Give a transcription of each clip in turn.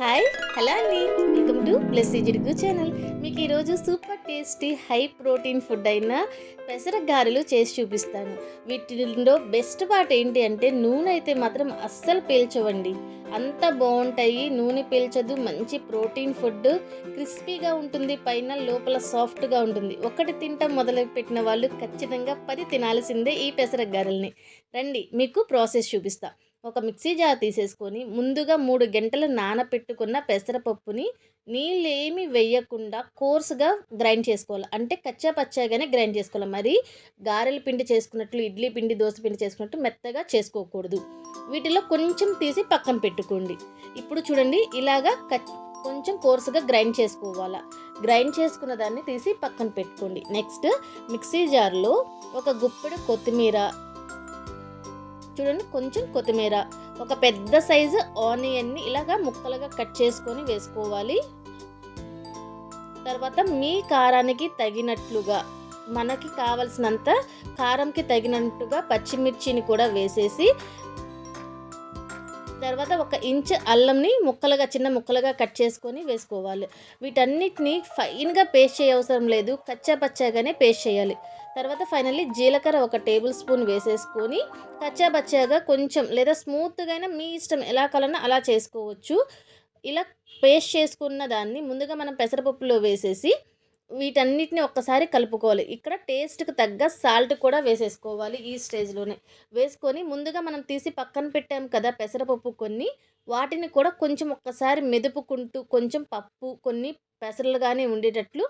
Hi hello అండి. Welcome to plus జిడుగు channel. మీకు ఈరోజు super tasty high protein food అయిన పెసర గారెలు చేసి చూపిస్తాను. వీటిలో బెస్ట్ పార్ట్ ఏంటి అంటే నూనె అయితే మాత్రం అస్సలు పీల్చవండి. అంత బాగుంటాయి నూనె పీల్చదు మంచి ప్రోటీన్ ఫుడ్. క్రిస్పీగా ఉంటుంది పైన లోపల సాఫ్ట్గా ఉంటుంది. ఒకటి తింటాం మొదలు పెట్టిన వాళ్ళు ఖచ్చితంగా పది తినాల్సిందే ఈ పెసర గారెల్ని. రండి మీకు ప్రాసెస్ చూపిస్తాను ఒక మిక్సీ జార్ తీసేసుకొని ముందుగా మూడు గంటలు నానపెట్టుకున్న పెసరపప్పుని నీళ్ళు ఏమి వేయకుండా కోర్సుగా గ్రైండ్ చేసుకోవాలి. అంటే కచ్చా పచ్చాగానే గ్రైండ్ చేసుకోవాలి. మరి గారెల పిండి చేసుకున్నట్లు ఇడ్లీ పిండి దోశ పిండి చేసుకున్నట్టు మెత్తగా చేసుకోకూడదు. వీటిలో కొంచెం తీసి పక్కన పెట్టుకోండి. ఇప్పుడు చూడండి ఇలాగా కచ్ కొంచెం కోర్సుగా గ్రైండ్ చేసుకోవాలా. గ్రైండ్ చేసుకున్న దాన్ని తీసి పక్కన పెట్టుకోండి. నెక్స్ట్ మిక్సీ జార్లో ఒక గుప్పెడు కొత్తిమీర చూడండి కొంచెం కొత్తిమీర. ఒక పెద్ద సైజు ఆనియన్ని ఇలాగా ముక్కలుగా కట్ చేసుకొని వేసుకోవాలి. తర్వాత మీ కారానికి తగినట్లుగా మనకి కావలసినంత కారంకి తగినట్టుగా పచ్చిమిర్చిని కూడా వేసేసి తర్వాత ఒక ఇంచ్ అల్లంని ముక్కలుగా చిన్న ముక్కలుగా కట్ చేసుకొని వేసుకోవాలి. వీటన్నిటిని ఫైన్గా పేస్ట్ చేయ అవసరం లేదు. కచ్చా పచ్చాగానే పేస్ట్ చేయాలి. తర్వాత ఫైనల్లీ జీలకర్ర ఒక టేబుల్ స్పూన్ వేసేసుకొని కచ్చా పచ్చాగా కొంచెం లేదా స్మూత్గా అయినా మీ ఇష్టం ఎలా కావాలన్నా అలా చేసుకోవచ్చు. ఇలా పేస్ట్ చేసుకున్న దాన్ని ముందుగా మనం పెసరపప్పులో వేసేసి వీటన్నిటిని ఒక్కసారి కలుపుకోవాలి. ఇక్కడ టేస్ట్కి తగ్గ సాల్ట్ కూడా వేసేసుకోవాలి ఈ స్టేజ్లోనే. వేసుకొని ముందుగా మనం తీసి పక్కన పెట్టాం కదా పెసరపప్పు కొన్ని వాటిని కూడా కొంచెం ఒక్కసారి మెదుపుకుంటూ కొంచెం పప్పు కొన్ని పెసరలుగానే ఉండేటట్లు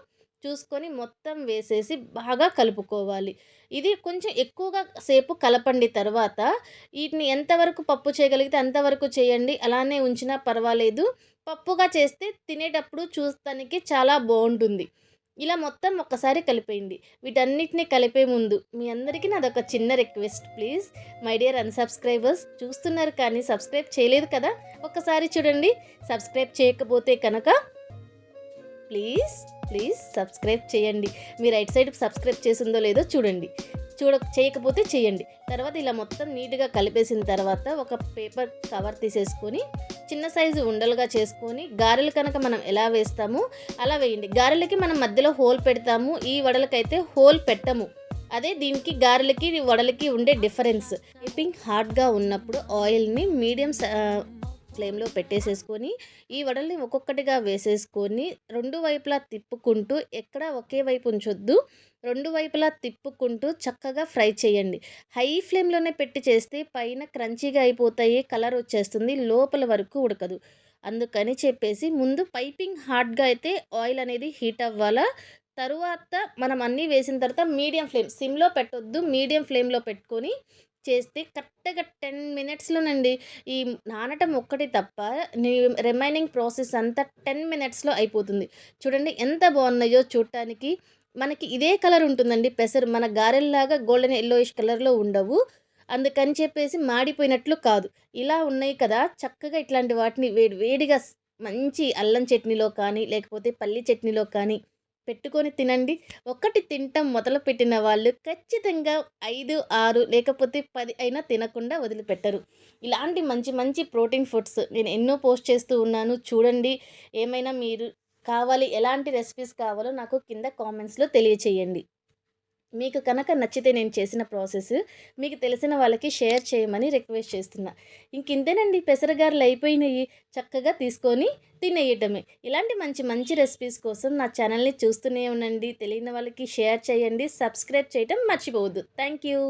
చూసుకొని మొత్తం వేసేసి బాగా కలుపుకోవాలి. ఇది కొంచెం ఎక్కువగా సేపు కలపండి తర్వాత. వీటిని ఎంతవరకు పప్పు చేయగలిగితే అంతవరకు చేయండి. అలానే ఉంచినా పర్వాలేదు. పప్పుగా చేస్తే తినేటప్పుడు చూస్తానికి చాలా బాగుంటుంది. ఇలా మొత్తం ఒక్కసారి కలిపేయండి. వీటన్నిటిని కలిపే ముందు మీ అందరికీ నాదొక చిన్న request please. My dear unsubscribers చూస్తున్నారు కానీ సబ్స్క్రైబ్ చేయలేదు కదా? ఒక్కసారి చూడండి. సబ్స్క్రైబ్ చేయకపోతే కనుక ప్లీజ్ ప్లీజ్ సబ్స్క్రైబ్ చేయండి. మీ రైట్ సైడ్ సబ్స్క్రైబ్ చేసిందో లేదో చూడండి. చూడ చేయకపోతే చేయండి. తర్వాత ఇలా మొత్తం నీట్గా కలిపేసిన తర్వాత ఒక పేపర్ కవర్ తీసేసుకొని చిన్న సైజు ఉండలుగా చేసుకొని గారెలు కనుక మనం ఎలా వేస్తామో అలా వేయండి. గారెలకి మనం మధ్యలో హోల్ పెడతాము ఈ వడలకైతే హోల్ పెట్టము. అదే దీనికి గారెలకి వడలకి ఉండే డిఫరెన్స్. పింక్ హార్డ్గా ఉన్నప్పుడు ఆయిల్ని మీడియం ఫ్లేమ్లో పెట్టేసేసుకొని ఈ వడల్ని ఒక్కొక్కటిగా వేసేసుకొని రెండు వైపులా తిప్పుకుంటూ ఎక్కడ ఒకే వైపు ఉంచొద్దు రెండు వైపులా తిప్పుకుంటూ చక్కగా ఫ్రై చేయండి. హై ఫ్లేమ్లోనే పెట్టి చేస్తే పైన క్రంచీగా అయిపోతాయి కలర్ వచ్చేస్తుంది లోపల వరకు ఉడకదు. అందుకని చెప్పేసి ముందు పైపింగ్ హార్డ్గా అయితే ఆయిల్ అనేది హీట్ అవ్వాలా తరువాత మనం అన్నీ వేసిన తర్వాత మీడియం ఫ్లేమ్ సిమ్లో పెట్టొద్దు మీడియం ఫ్లేమ్లో పెట్టుకొని చేస్తే కరెక్ట్గా టెన్ మినిట్స్లోనండి ఈ నానటం ఒక్కటి తప్ప నీ రిమైనింగ్ ప్రాసెస్ అంతా టెన్ మినిట్స్లో అయిపోతుంది. చూడండి ఎంత బాగున్నాయో చూడటానికి. మనకి ఇదే కలర్ ఉంటుందండి పెసరు. మన గారెల్లాగా గోల్డెన్ ఎల్లోయిష్ కలర్లో ఉండవు. అందుకని చెప్పేసి మాడిపోయినట్లు కాదు. ఇలా ఉన్నాయి కదా చక్కగా ఇట్లాంటి వాటిని వేడి వేడిగా మంచి అల్లం చట్నీలో కానీ లేకపోతే పల్లి చట్నీలో కానీ పెట్టుకొని తినండి. ఒకటి తినటం మొదలుపెట్టిన వాళ్ళు ఖచ్చితంగా ఐదు ఆరు లేకపోతే పది అయినా తినకుండా వదిలిపెట్టరు. ఇలాంటి మంచి మంచి ప్రోటీన్ ఫుడ్స్ నేను ఎన్నో పోస్ట్ చేస్తూ ఉన్నాను. చూడండి ఏమైనా మీరు కావాలి ఎలాంటి రెసిపీస్ కావాలో నాకు కింద కామెంట్స్లో తెలియచేయండి. మీకు కనుక నచ్చితే నేను చేసిన ప్రాసెస్ మీకు తెలిసిన వాళ్ళకి షేర్ చేయమని రిక్వెస్ట్ చేస్తున్నా. ఇంకింతేనండి పెసరగారులు అయిపోయినాయి చక్కగా తీసుకొని తినేయటమే. ఇలాంటి మంచి మంచి రెసిపీస్ కోసం నా ఛానల్ని చూస్తూనే ఉండండి. తెలియని వాళ్ళకి షేర్ చేయండి సబ్స్క్రైబ్ చేయటం మర్చిపోవద్దు. Thank you